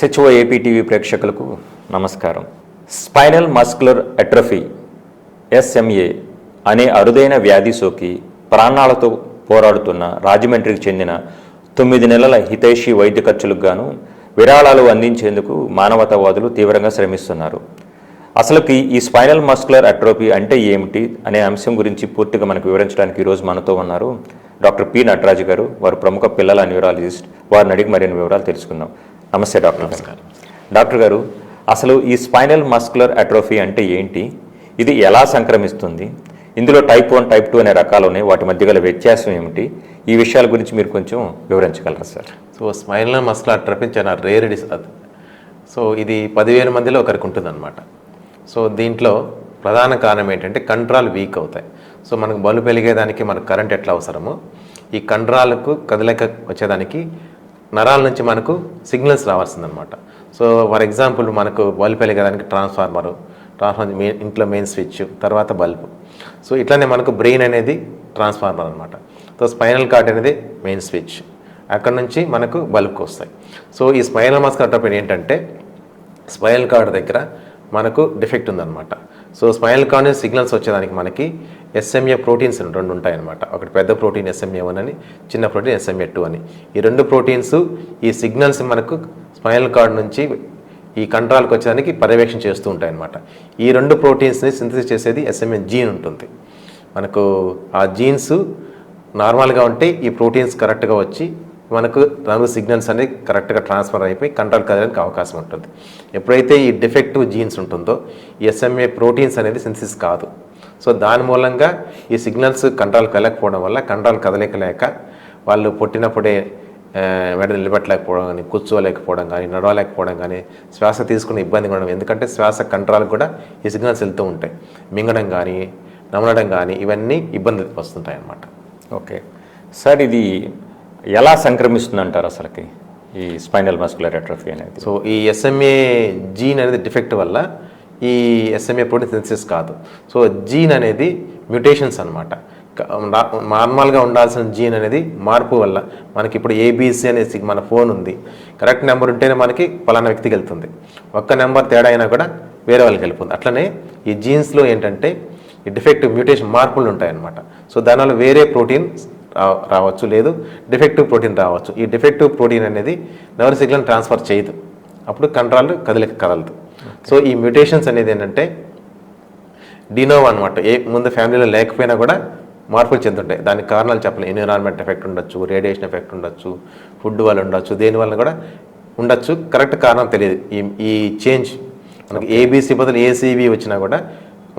SHO APTV ప్రేక్షకులకు నమస్కారం. Spinal muscular atrophy SMA అనే అరుదైన వ్యాధి సోకి ప్రాణాలతో పోరాడుతున్న రాజమండ్రికి చెందిన తొమ్మిది నెలల హితైషి వైద్య ఖర్చులకు గాను విరాళాలు అందించేందుకు మానవతావాదులు తీవ్రంగా శ్రమిస్తున్నారు. అసలుకి ఈ స్పైనల్ మస్కులర్ అట్రోపీ అంటే ఏమిటి అనే అంశం గురించి పూర్తిగా మనకు వివరించడానికి ఈరోజు మనతో ఉన్నారు డాక్టర్ పి నటరాజు గారు వారు ప్రముఖ పిల్లల న్యూరాలజిస్ట్. వారిని అడిగి మరిన్ని వివరాలు తెలుసుకుందాం. నమస్తే డాక్టర్. నమస్కారం. డాక్టర్ గారు అసలు ఈ స్పైనల్ మస్కులర్ అట్రోఫీ అంటే ఏంటి? ఇది ఎలా సంక్రమిస్తుంది? ఇందులో టైప్ వన్ టైప్ టూ అనే రకాలు ఉన్నాయి. వాటి మధ్య గల వ్యత్యాసం ఏమిటి? ఈ విషయాల గురించి మీరు కొంచెం వివరించగలరా sir? So spinal muscular atrophy చాలా రేర్ డిస్ సో ఇది పదివేల మందిలో ఒకరికి ఉంటుందన్నమాట. సో దీంట్లో ప్రధాన కారణం ఏంటంటే కంట్రాల్ వీక్ అవుతాయి. సో మనకు బలు పెరిగేదానికి మనకు కరెంట్ ఎట్లా అవసరమో ఈ కండరాలకు కదలిక వచ్చేదానికి నరాల నుంచి మనకు సిగ్నల్స్ రావాల్సిందనమాట. సో ఫర్ ఎగ్జాంపుల్ మనకు బల్బు పెరిగేదానికి ట్రాన్స్ఫార్మరు ట్రాన్స్ఫార్మర్ మెయిన్ ఇంట్లో మెయిన్ స్విచ్ తర్వాత బల్బు. సో ఇట్లానే మనకు బ్రెయిన్ అనేది ట్రాన్స్ఫార్మర్ అనమాట. సో స్పైనల్ కార్డ్ అనేది మెయిన్ స్విచ్. అక్కడ నుంచి మనకు బల్బ్కి వస్తాయి. సో ఈ స్పైనల్ మాస్క్ అట్రఫీ ఏంటంటే స్పైనల్ కార్డ్ దగ్గర మనకు డిఫెక్ట్ ఉందన్నమాట సో స్పైనల్ కార్డ్ సిగ్నల్స్ వచ్చేదానికి మనకి ఎస్ఎంఏ ప్రోటీన్స్ రెండు ఉంటాయన్నమాట. ఒకటి పెద్ద ప్రోటీన్ ఎస్ఎంఏ వన్ అని చిన్న ప్రోటీన్ ఎస్ఎంఏ టూ అని. ఈ రెండు ప్రోటీన్స్ ఈ సిగ్నల్స్ మనకు స్పైనల్ కార్డ్ నుంచి ఈ కంట్రాల్కి వచ్చేదానికి పర్యవేక్షణ చేస్తూ ఉంటాయన్నమాట. ఈ రెండు ప్రోటీన్స్ని సింథసిస్ చేసేది ఎస్ఎంఏ జీన్ ఉంటుంది. మనకు ఆ జీన్స్ నార్మల్గా ఉంటే ఈ ప్రోటీన్స్ కరెక్ట్గా వచ్చి మనకు రంగు సిగ్నల్స్ అనేది కరెక్ట్గా ట్రాన్స్ఫర్ అయిపోయి కంట్రోల్ కదడానికి అవకాశం ఉంటుంది. ఎప్పుడైతే ఈ డిఫెక్టివ్ జీన్స్ ఉంటుందో ఈ ఎస్ఎంఏ ప్రోటీన్స్ అనేది సింథసిస్ కాదు. సో దాని మూలంగా ఈ సిగ్నల్స్ కంట్రోల్కి వెళ్ళకపోవడం వల్ల కంట్రోల్ కదలిక లేక వాళ్ళు పుట్టినప్పుడే ఆ, వెంటనే నిలబెట్టలేకపోవడం కానీ కూర్చోలేకపోవడం కానీ నడవలేకపోవడం కానీ శ్వాస తీసుకునే ఇబ్బంది ఉండడం ఎందుకంటే శ్వాస కంట్రోల్ కూడా ఈ సిగ్నల్స్ వెళ్తూ ఉంటాయి. మింగడం కానీ నమలడం కానీ ఇవన్నీ ఇబ్బంది వస్తుంటాయి అన్నమాట ఓకే. సార్ ఇది ఎలా సంక్రమిస్తుంది అంటారు అసలుకి ఈ స్పైనల్ మస్కులర్ అట్రఫీ అనేది? సో ఈ ఎస్ఎంఏ జీన్ అనేది డిఫెక్ట్ వల్ల ఈ ఎస్ఎంఏ ప్రోటీన్ సింథసిస్ కాదు. సో జీన్ అనేది మ్యూటేషన్స్ అనమాట నార్మల్గా ఉండాల్సిన జీన్ అనేది మార్పు వల్ల మనకి ఇప్పుడు ఏబీసీ అనేసి మన ఫోన్ ఉంది. కరెక్ట్ నెంబర్ ఉంటేనే మనకి పలానా వ్యక్తికి వెళ్తుంది. ఒక్క నెంబర్ తేడా అయినా కూడా వేరే వాళ్ళకి వెళ్ళిపోతుంది. అట్లనే ఈ జీన్స్లో ఏంటంటే ఈ డిఫెక్టివ్ మ్యూటేషన్ మార్పులు ఉంటాయన్నమాట. సో దానివల్ల వేరే ప్రోటీన్ రావచ్చు లేదు డిఫెక్టివ్ ప్రోటీన్ రావచ్చు. ఈ డిఫెక్టివ్ ప్రోటీన్ అనేది నెవర్ సిగ్నల్ ట్రాన్స్ఫర్ చేయదు. అప్పుడు కంట్రాల్ కదలిక కదలదు. సో ఈ మ్యూటేషన్స్ అనేది ఏంటంటే డినోవ్ అనమాట ఏ ముందు ఫ్యామిలీలో లేకపోయినా కూడా మార్పులు చెందుంటాయి దానికి కారణాలు చెప్పలేం. ఎన్విరాన్మెంట్ ఎఫెక్ట్ ఉండొచ్చు రేడియేషన్ ఎఫెక్ట్ ఉండొచ్చు ఫుడ్ వల్ల ఉండొచ్చు దేని వల్ల కూడా ఉండొచ్చు. కరెక్ట్ కారణం తెలియదు. ఈ ఈ చేంజ్ మనకి ఏబీసీ బదులు ఏసీబీ వచ్చినా కూడా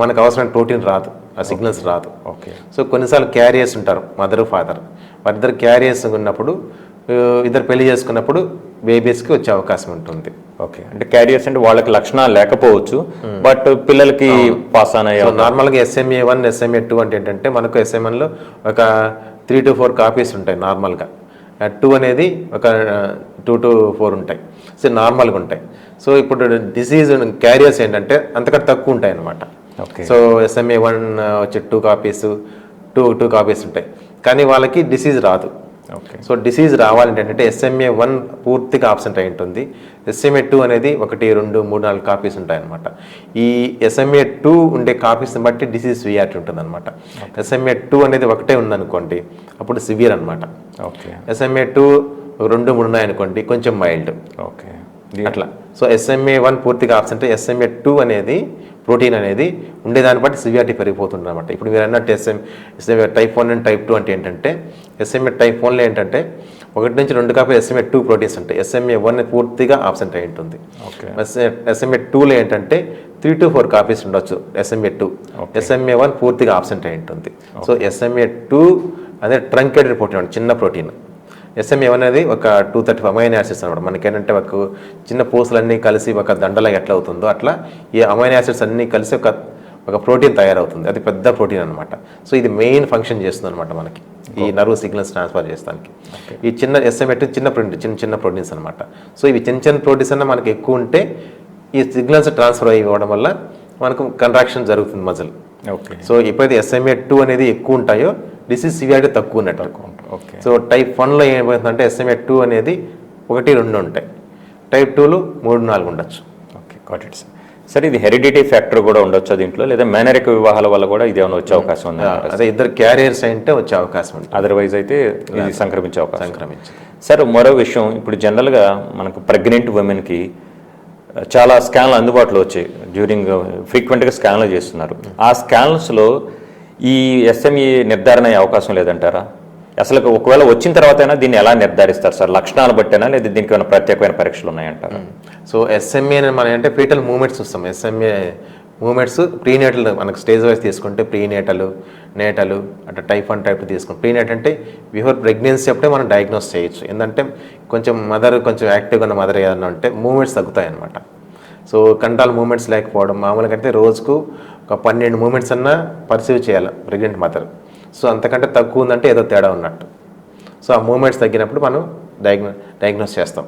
మనకు అవసరమైన ప్రోటీన్ రాదు. ఆ సిగ్నల్స్ రాదు. ఓకే సో కొన్నిసార్లు క్యారియర్స్ ఉంటారు మదర్ ఫాదర్. వారిద్దరు క్యారియర్స్ ఉన్నప్పుడు ఇద్దరు పెళ్ళి చేసుకున్నప్పుడు బేబీస్కి వచ్చే అవకాశం ఉంటుంది. ఓకే. అంటే క్యారియర్స్ అంటే వాళ్ళకి లక్షణాలు లేకపోవచ్చు బట్ పిల్లలకి పాస్ ఆన్ అయ్యే సో నార్మల్గా ఎస్ఎంఏ వన్ ఎస్ఎంఏ టూ అంటే ఏంటంటే మనకు ఎస్ఎంఎన్లో ఒక త్రీ టు ఫోర్ కాపీస్ ఉంటాయి నార్మల్గా టూ అనేది ఒక టూ టు ఫోర్ ఉంటాయి. సో నార్మల్గా ఉంటాయి. సో ఇప్పుడు డిసీజ్ క్యారియర్స్ ఏంటంటే అంతకంటే తక్కువ ఉంటాయి అన్నమాట. ఓకే. సో ఎస్ఎంఏ వన్ వచ్చి two copies two two copies ఉంటాయి. కానీ వాళ్ళకి డిసీజ్ రాదు. సో డిసీజ్ రావాలంటే ఏంటంటే ఎస్ఎంఏ వన్ పూర్తిగా ఆబ్సెంట్ అయి ఉంటుంది. ఎస్ఎంఏ టూ అనేది ఒకటి రెండు మూడు నాలుగు కాపీస్ ఉంటాయన్నమాట. ఈ ఎస్ఎంఏ టూ ఉండే కాపీస్ని బట్టి డిసీజ్ సివియారిటీ ఉంటుంది అనమాట ఎస్ఎంఏ టూ అనేది ఒకటే ఉందనుకోండి అప్పుడు సివియర్ అనమాట ఓకే ఎస్ఎంఏ టూ రెండు మూడు ఉన్నాయనుకోండి కొంచెం మైల్డ్ ఓకే అట్లా. సో ఎస్ఎంఏ వన్ పూర్తిగా ఆబ్సెంట్ ఎస్ఎంఏ టూ అనేది ప్రోటీన్ అనేది ఉండేదాన్ని బట్టి సివియారిటీ పెరిగిపోతుంది అనమాట ఇప్పుడు మీరు అన్నట్టు SM SMA type one and type two అంటే ఏంటంటే ఎస్ఎంఏ టైప్ వన్లో ఏంటంటే ఒకటి నుంచి రెండు కాపీ ఎస్ఎంఏ టూ ప్రోటీన్స్ ఉంటాయి. ఎస్ఎంఏ వన్ పూర్తిగా ఆబ్సెంట్ అయి ఉంటుంది. ఎస్ఎంఏ టూలో ఏంటంటే త్రీ టు ఫోర్ కాపీస్ ఉండొచ్చు ఎస్ఎంఏ టూ ఎస్ఎంఏ వన్ పూర్తిగా ఆబ్సెంట్ అయి ఉంటుంది. సో ఎస్ఎంఏ టూ అదే ట్రంకేటెడ్ ప్రోటీన్ చిన్న ప్రోటీన్ ఎస్ఎంఏ అనేది ఒక two thirty five amino acids అనమాట మనకేంటంటే ఒక చిన్న పూసలన్నీ కలిసి ఒక దండలా ఎట్లా అవుతుందో అట్లా ఈ అమైన్ యాసిడ్స్ అన్నీ కలిసి ఒక ఒక ప్రోటీన్ తయారవుతుంది. అది పెద్ద ప్రోటీన్ అనమాట సో ఇది మెయిన్ ఫంక్షన్ చేస్తుంది అనమాట మనకి. ఈ నర్వ్ సిగ్నల్స్ ట్రాన్స్ఫర్ చేస్తానికి. ఈ చిన్న ఎస్ఎంఎట్ చిన్న ప్రోటీన్ చిన్న చిన్న ప్రోటీన్స్ అనమాట సో ఇవి చిన్న చిన్న ప్రోటీన్స్ అన్న మనకి ఎక్కువ ఉంటే ఈ సిగ్నల్స్ ట్రాన్స్ఫర్ అయ్యడం వల్ల మనకు కంట్రాక్షన్ జరుగుతుంది మజిల్. ఓకే. సో ఎప్పుడైతే ఎస్ఎంఏ టూ అనేది ఎక్కువ ఉంటాయో డిసీజ్ సివియారిటీ తక్కువ ఉన్నట్టు. ఓకే సో టైప్ వన్లో ఏమవుతుందంటే ఎస్ఎంఏ టూ అనేది ఒకటి రెండు ఉంటాయి. టైప్ టూలు మూడు నాలుగు ఉండొచ్చు. Okay got it sir sir ఇది హెరిడిటీ ఫ్యాక్టర్ కూడా ఉండొచ్చు దీంట్లో? లేదా మేనరిక వివాహాల వల్ల కూడా ఇది ఏమైనా వచ్చే అవకాశం ఉంది? అదే ఇద్దరు క్యారియర్స్ అంటే వచ్చే అవకాశం ఉంటుంది. అదర్వైజ్ అయితే ఇది సంక్రమించే అవకాశం. సంక్రమించి సార్ మరో విషయం ఇప్పుడు జనరల్గా మనకు ప్రెగ్నెంట్ ఉమెన్కి చాలా స్కాన్లు అందుబాటులో వచ్చాయి. డ్యూరింగ్ ఫ్రీక్వెంట్గా స్కాన్లు చేస్తున్నారు. ఆ స్కాన్స్లో ఈ ఎస్ఎంఈ నిర్ధారణ అయ్యే అవకాశం లేదంటారా? అసలు ఒకవేళ వచ్చిన తర్వాత అయినా దీన్ని ఎలా నిర్ధారిస్తారు సార్? లక్షణాలు బట్టేనా? లేదా దీనికి ఏమైనా ప్రత్యేకమైన పరీక్షలు ఉన్నాయంటారా? సో ఎస్ఎంఏ అని మనం అంటే ఫీటల్ మూమెంట్స్ చూస్తాం. ఎస్ఎంఏ మూమెంట్స్ ప్రీనేటల్ మనకు స్టేజ్ వైజ్ తీసుకుంటే ప్రీనేటలు నేటలు అంటే టైప్ వన్ టైప్ తీసుకుంటాం. ప్రీనేట్ అంటే బిఫోర్ ప్రెగ్నెన్సీ అప్పుడే మనం డయాగ్నోస్ చేయొచ్చు. ఎందుకంటే కొంచెం మదర్ కొంచెం యాక్టివ్గా ఉన్న మదర్ ఏదన్నా ఉంటే మూమెంట్స్ తగ్గుతాయి అనమాట సో కంటాల మూమెంట్స్ లేకపోవడం మామూలుగా అయితే రోజుకు ఒక పన్నెండు మూమెంట్స్ అన్నా పర్సీవ్ చేయాలి ప్రెగ్నెంట్ మదర్ సో అంతకంటే తక్కువ ఉందంటే ఏదో తేడా ఉన్నట్టు. సో ఆ మూమెంట్స్ తగ్గినప్పుడు మనం డయాగ్నో డయాగ్నోస్ చేస్తాం.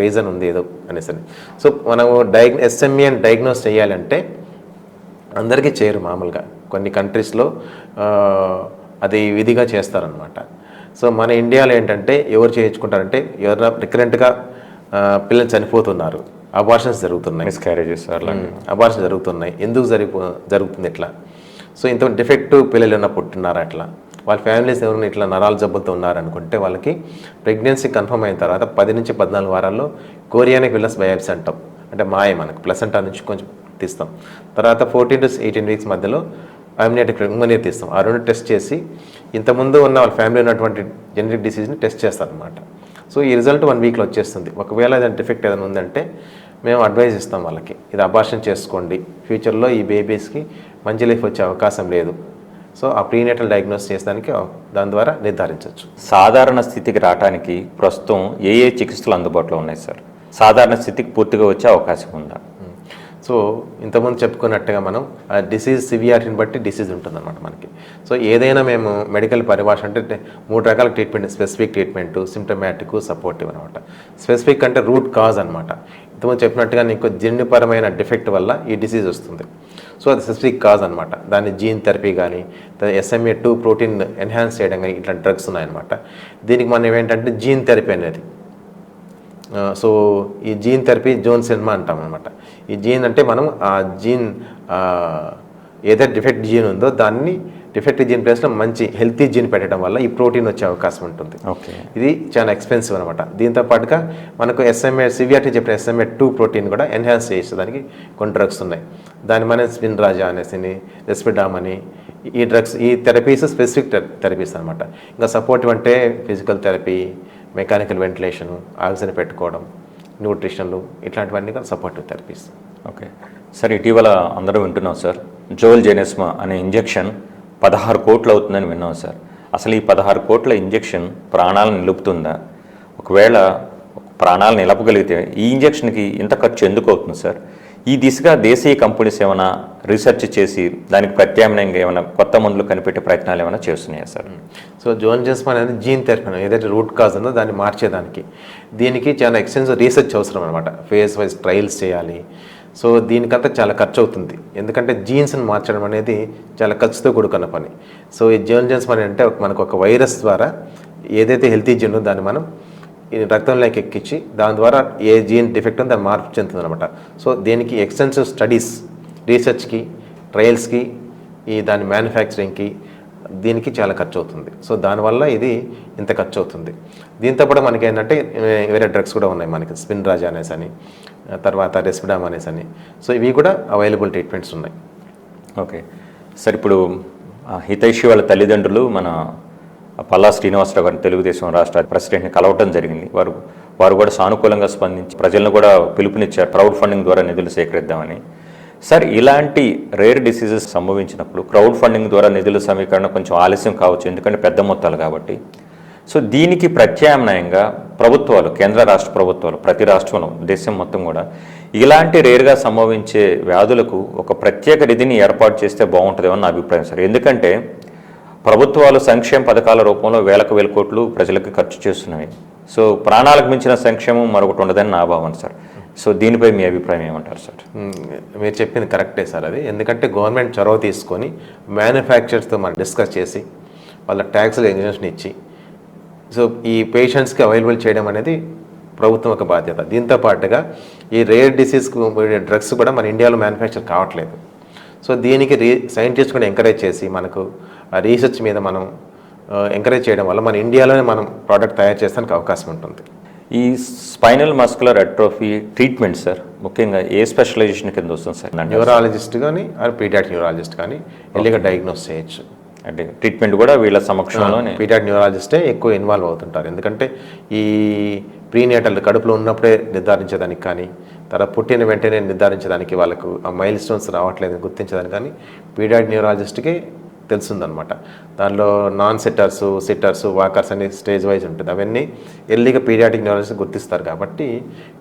రీజన్ ఉంది ఏదో అనేసి సో మనము డయాగ్ ఎస్ఎంఈ అని డయాగ్నోస్ చేయాలంటే అందరికీ చేయరు మామూలుగా. కొన్ని కంట్రీస్లో అది విధిగా చేస్తారనమాట సో మన ఇండియాలో ఏంటంటే ఎవరు చేయించుకుంటారంటే ఎవరైనా రికరెంట్గా పిల్లలు చనిపోతున్నారు. అబార్షన్స్ జరుగుతున్నాయి. మిస్క్యారేజెస్ అట్లా అబార్షన్ జరుగుతున్నాయి. ఎందుకు జరిగిపో జరుగుతుంది ఇట్లా? సో ఇంత డిఫెక్టివ్ పిల్లలు ఏమైనా పుట్టినారా అట్లా వాళ్ళ ఫ్యామిలీస్ ఎవరైనా ఇట్లా నరాల జబ్బులతో ఉన్నారనుకుంటే వాళ్ళకి ప్రెగ్నెన్సీ కన్ఫర్మ్ అయిన తర్వాత పది నుంచి పద్నాలుగు వారాల్లో కోరియానిక్ విల్లస్ బయాప్సీ అంటాం. అంటే మాయ మనకు. ప్లసెంటా నుంచి కొంచెం తీస్తాం. తర్వాత ఫోర్టీన్ టు ఎయిటీన్ వీక్స్ మధ్యలో అమ్యూనిటిక్ ఇమ్యూనిటీ తీస్తాం. ఆ రెండు టెస్ట్ చేసి ఇంతకుముందు ఉన్న వాళ్ళ ఫ్యామిలీ ఉన్నటువంటి జెనరిక్ డిసీజ్ని టెస్ట్ చేస్తారనమాట సో ఈ రిజల్ట్ వన్ వీక్లో వచ్చేస్తుంది. ఒకవేళ ఏదైనా డిఫెక్ట్ ఏదైనా ఉందంటే మేము అడ్వైజ్ ఇస్తాం వాళ్ళకి ఇది అబార్షన్ చేసుకోండి. ఫ్యూచర్లో ఈ బేబీస్కి మంచి లైఫ్ వచ్చే అవకాశం లేదు. సో ఆ ప్రీనేటల్ డయాగ్నోస్ చేసడానికి దాని ద్వారా నిర్ధారించవచ్చు. సాధారణ స్థితికి రావడానికి ప్రస్తుతం ఏ ఏ చికిత్సలు అందుబాటులో ఉన్నాయి సార్? సాధారణ స్థితికి పూర్తిగా వచ్చే అవకాశం ఉందా? సో ఇంతకుముందు చెప్పుకున్నట్టుగా మనం ఆ డిసీజ్ సివియారిటీని బట్టి డిసీజ్ ఉంటుందన్నమాట మనకి. సో ఏదైనా మేము మెడికల్ పరిభాష అంటే మూడు రకాల treatment specific treatment symptomatic supportive అనమాట స్పెసిఫిక్ అంటే రూట్ కాజ్ అనమాట ఇంతకుముందు చెప్పినట్టుగా నీకు జన్యుపరమైన డిఫెక్ట్ వల్ల ఈ డిసీజ్ వస్తుంది. సో అది స్పెసిఫిక్ కాజ్ అనమాట దాన్ని జీన్ థెరపీ కానీ ఎస్ఎంఏ టూ ప్రోటీన్ ఎన్హాన్స్ చేయడం కానీ ఇట్లాంటి డ్రగ్స్ ఉన్నాయన్నమాట. దీనికి మనం ఏంటంటే జీన్ థెరపీ అనేది. సో ఈ జీన్ థెరపీ జోన్ సినిమా అంటాం అనమాట ఈ జీన్ అంటే మనం ఆ జీన్ ఏదైతే డిఫెక్ట్ జీన్ ఉందో దాన్ని డిఫెక్ట్ జీన్ ప్లేస్లో మంచి హెల్తీ జీన్ పెట్టడం వల్ల ఈ ప్రోటీన్ వచ్చే అవకాశం ఉంటుంది. ఓకే. ఇది చాలా ఎక్స్పెన్సివ్ అనమాట దీంతో పాటుగా మనకు ఎస్ఎంఏ సివిఆర్టీ చెప్పిన ఎస్ఎంఏ టూ ప్రోటీన్ కూడా ఎన్హాన్స్ చేసేదానికి కొన్ని డ్రగ్స్ ఉన్నాయి. దాని మన స్పిన్ రాజా అనేసి రెస్పిడామ్ అని ఈ డ్రగ్స్ ఈ థెరపీస్ స్పెసిఫిక్ థెరపీస్ అనమాట ఇంకా సపోర్టివ్ అంటే physical therapy mechanical ventilation oxygen పెట్టుకోవడం న్యూట్రిషన్లు ఇట్లాంటివన్నీ కూడా సపోర్టివ్ థెరపీస్. ఓకే. సార్ ఇటీవల అందరూ వింటున్నాం సార్ జోల్ జెనెస్మా అనే ఇంజెక్షన్ పదహారు కోట్లు అవుతుందని విన్నాం సార్. అసలు ఈ పదహారు కోట్ల ఇంజెక్షన్ ప్రాణాలను నిలుపుతుందా? ఒకవేళ ప్రాణాలు నిలపగలిగితే ఈ ఇంజెక్షన్కి ఇంత ఖర్చు ఎందుకు అవుతుంది సార్? ఈ దిశగా దేశీయ కంపెనీస్ ఏమైనా రీసెర్చ్ చేసి దానికి ప్రత్యామ్నాయంగా ఏమైనా కొత్త మందులు కనిపెట్టే ప్రయత్నాలు ఏమైనా చేస్తున్నాయా సార్? సో జోన్ జెన్స్మాన్ అనేది జీన్ థెరపీ ఏదైతే రూట్ కాజ్ ఉందో దాన్ని మార్చేదానికి. దీనికి చాలా ఎక్స్టెన్సివ్ రీసెర్చ్ అవసరం అనమాట. ఫేస్ వైజ్ ట్రయల్స్ చేయాలి. సో దీనికంతా చాలా ఖర్చు అవుతుంది. ఎందుకంటే జీన్స్ని మార్చడం అనేది చాలా ఖర్చుతో కూడుకున్న పని. సో ఈ జోన్ జెన్స్మాన్ అంటే ఒక- మనకు ఒక వైరస్ ద్వారా ఏదైతే హెల్తీ జీన్ దాన్ని మనం ఈ రక్తంలోకి ఎక్కించి దాని ద్వారా ఏ జీన్ డిఫెక్ట్ ఉందో దాన్ని మార్పు చెందుతుంది అనమాట సో దీనికి ఎక్స్టెన్సివ్ స్టడీస్ రీసెర్చ్కి ట్రయల్స్కి ఈ దాని మ్యానుఫ్యాక్చరింగ్కి దీనికి చాలా ఖర్చు అవుతుంది సో దానివల్ల ఇది ఇంత ఖర్చు అవుతుంది దీంతో పాటు మనకి ఏంటంటే వేరే డ్రగ్స్ కూడా ఉన్నాయి మనకి. స్పిన్ రాజా అనేసి అని తర్వాత రెస్పిడామ్ అనేసి అని. సో ఇవి కూడా అవైలబుల్ ట్రీట్మెంట్స్ ఉన్నాయి. ఓకే. సార్ ఇప్పుడు హితైషి వాళ్ళ తల్లిదండ్రులు మన పల్లా శ్రీనివాసరావు గారిని తెలుగుదేశం రాష్ట్ర ప్రెసిడెంట్ని కలవటం జరిగింది. వారు వారు కూడా సానుకూలంగా స్పందించి ప్రజలను కూడా పిలుపునిచ్చారు. క్రౌడ్ ఫండింగ్ ద్వారా నిధులు సేకరిద్దామని. సార్ ఇలాంటి రేర్ డిసీజెస్ సంభవించినప్పుడు క్రౌడ్ ఫండింగ్ ద్వారా నిధుల సమీకరణ కొంచెం ఆలస్యం కావచ్చు. ఎందుకంటే పెద్ద మొత్తాలు కాబట్టి. సో దీనికి ప్రత్యామ్నాయంగా ప్రభుత్వాలు కేంద్ర రాష్ట్ర ప్రభుత్వాలు ప్రతి రాష్ట్రంలో దేశం మొత్తం కూడా ఇలాంటి రేర్గా సంభవించే వ్యాధులకు ఒక ప్రత్యేక నిధిని ఏర్పాటు చేస్తే బాగుంటుందేమో నా అభిప్రాయం సార్. ఎందుకంటే ప్రభుత్వాలు సంక్షేమ పథకాల రూపంలో వేలకు వేల కోట్లు ప్రజలకు ఖర్చు చేస్తున్నాయి. సో ప్రాణాలకు మించిన సంక్షేమం మరొకటి ఉండదని నా భావన సార్. సో దీనిపై మీ అభిప్రాయం ఏమంటారు సార్? మీరు చెప్పింది కరెక్టే సార్ అది. ఎందుకంటే గవర్నమెంట్ చొరవ తీసుకొని మ్యానుఫ్యాక్చర్స్తో మనం డిస్కస్ చేసి వాళ్ళ ట్యాక్స్లు ఎగ్జామ్షన్ ఇచ్చి సో ఈ పేషెంట్స్కి అవైలబుల్ చేయడం అనేది ప్రభుత్వం ఒక బాధ్యత. దీంతో పాటుగా ఈ రేర్ డిసీజ్కి డ్రగ్స్ కూడా మన ఇండియాలో మ్యానుఫ్యాక్చర్ కావట్లేదు. సో దీనికి రీ సైంటిస్ట్ కూడా ఎంకరేజ్ చేసి మనకు రీసెర్చ్ మీద మనం ఎంకరేజ్ చేయడం వల్ల మన ఇండియాలోనే మనం ప్రోడక్ట్ తయారు చేస్తానికి అవకాశం ఉంటుంది. ఈ spinal muscular atrophy treatment sir ముఖ్యంగా ఏ స్పెషలైజేషన్ కింద వస్తుంది సార్ న్యూరాలజిస్ట్ కానీ ఆర్ పీడియాటిక్ న్యూరాలజిస్ట్ కానీ ఎల్లిగా డయాగ్నోస్ చేయొచ్చు. అంటే ట్రీట్మెంట్ కూడా వీళ్ళ సమక్షంలోనే. పీడియాటిక్ న్యూరాలజిస్టే ఎక్కువ ఇన్వాల్వ్ అవుతుంటారు. ఎందుకంటే ఈ ప్రీనేటల్ కడుపులో ఉన్నప్పుడే నిర్ధారించేదానికి కానీ తర్వాత పుట్టిన వెంటనే నిర్ధారించడానికి వాళ్ళకు ఆ మైల్ స్టోన్స్ రావట్లేదని గుర్తించడానికి కానీ పీడియాటిక్ న్యూరాలజిస్ట్కి తెలుస్తుందన్నమాట దానిలో నాన్ సిట్టర్స్ సిట్టర్స్ వాకర్స్ అనే స్టేజ్ వైజ్ ఉంటుంది. అవన్నీ ఎర్లీగా పీడియాటిక్ న్యూరాలజిస్ట్ గుర్తిస్తారు కాబట్టి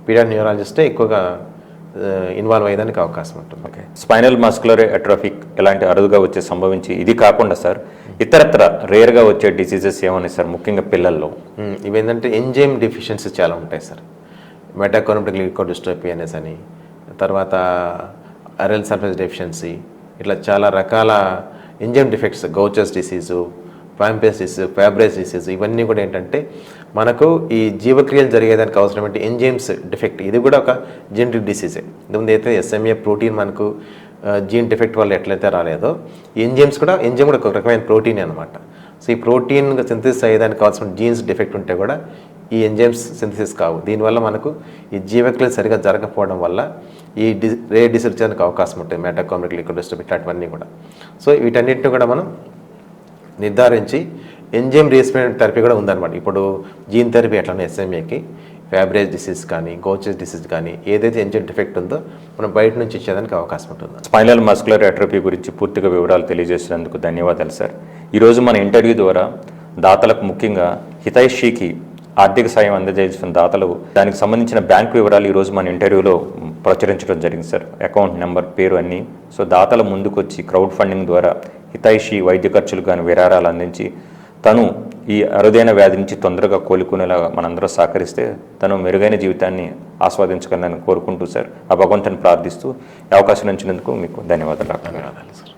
పీడియాటిక్ న్యూరాలజిస్టే ఎక్కువగా ఇన్వాల్వ్ అయ్యేదానికి అవకాశం ఉంటుంది. ఓకే. స్పైనల్ మస్కులర్ అట్రోఫిక్ ఇలాంటి అరుదుగా వచ్చే సంభవించి ఇది కాకుండా సార్ ఇతరత్ర రేర్గా వచ్చే డిసీజెస్ ఏమన్నాయి సార్ ముఖ్యంగా పిల్లల్లో. ఇవేంటంటే ఎంజైమ్ డిఫిషియన్సీ చాలా ఉంటాయి సార్. మెటాకోనమిక్ లికోడిస్ట్రోపీ అనేసి అని తర్వాత అరెల్ సర్ఫేస్ డెఫిషియన్సీ ఇట్లా చాలా రకాల enzyme defects Gaucher's disease Pompe's disease Fabry's disease ఇవన్నీ కూడా ఏంటంటే మనకు ఈ జీవక్రియలు జరిగేదానికి అవసరమైన ఎంజైమ్స్ డిఫెక్ట్ ఇది కూడా ఒక జెనటిక్ డిసీజే ఇంతకుముందు అయితే ఎస్ఎంఏ ప్రోటీన్ మనకు జీన్ డిఫెక్ట్ వల్ల ఎట్లయితే రాలేదో ఎంజైమ్స్ కూడా ఎంజైమ్ కూడా ఒక రకమైన ప్రోటీన్ అనమాట సో ఈ ప్రోటీన్ సింథసిస్ అయ్యేదానికి కావాల్సిన జీన్స్ డిఫెక్ట్ ఉంటే కూడా ఈ ఎంజైమ్స్ సింథసిస్ కావు. దీనివల్ల మనకు ఈ జీవక్రియలు సరిగా జరగకపోవడం వల్ల ఈ డి రే డిసీజ్ అవకాశం ఉంటుంది మెటాకామిక్ లిక్విడ్ ఇట్లాంటివన్నీ కూడా. సో వీటన్నిటిని కూడా మనం నిర్ధారించి ఎంజైమ్ రీస్మెంట్ థెరపీ కూడా ఉందన్నమాట. ఇప్పుడు జీన్ థెరపీ ఎట్లనే ఎస్ఎంఏకి ఫ్యాబ్రేజ్ డిసీజ్ కానీ గోచెస్ డిసీజ్ కానీ ఏదైతే ఎంజైమ్ డిఫెక్ట్ ఉందో మనం బయట నుంచి ఇచ్చేదానికి అవకాశం ఉంటుంది. స్పైనల్ మస్కులర్ అట్రోఫీ గురించి పూర్తిగా వివరాలు తెలియజేసినందుకు ధన్యవాదాలు సార్. ఈరోజు మన ఇంటర్వ్యూ ద్వారా దాతలకు ముఖ్యంగా హితైషీకి ఆర్థిక సాయం అందజేసిన దాతలు దానికి సంబంధించిన బ్యాంకు వివరాలు ఈరోజు మన ఇంటర్వ్యూలో ప్రచురించడం జరిగింది సార్. అకౌంట్ నెంబర్ పేరు అన్నీ. సో దాతల ముందుకొచ్చి క్రౌడ్ ఫండింగ్ ద్వారా హితైషి వైద్య ఖర్చులు కానీ విరారాలు అందించి తను ఈ అరుదైన వ్యాధి నుంచి తొందరగా కోలుకునేలా మనందరూ సహకరిస్తే తను మెరుగైన జీవితాన్ని ఆస్వాదించగలని కోరుకుంటూ సార్. ఆ భగవంతుని ప్రార్థిస్తూ అవకాశం ఇచ్చినందుకు మీకు ధన్యవాదాలు. ధన్యవాదాలు సార్.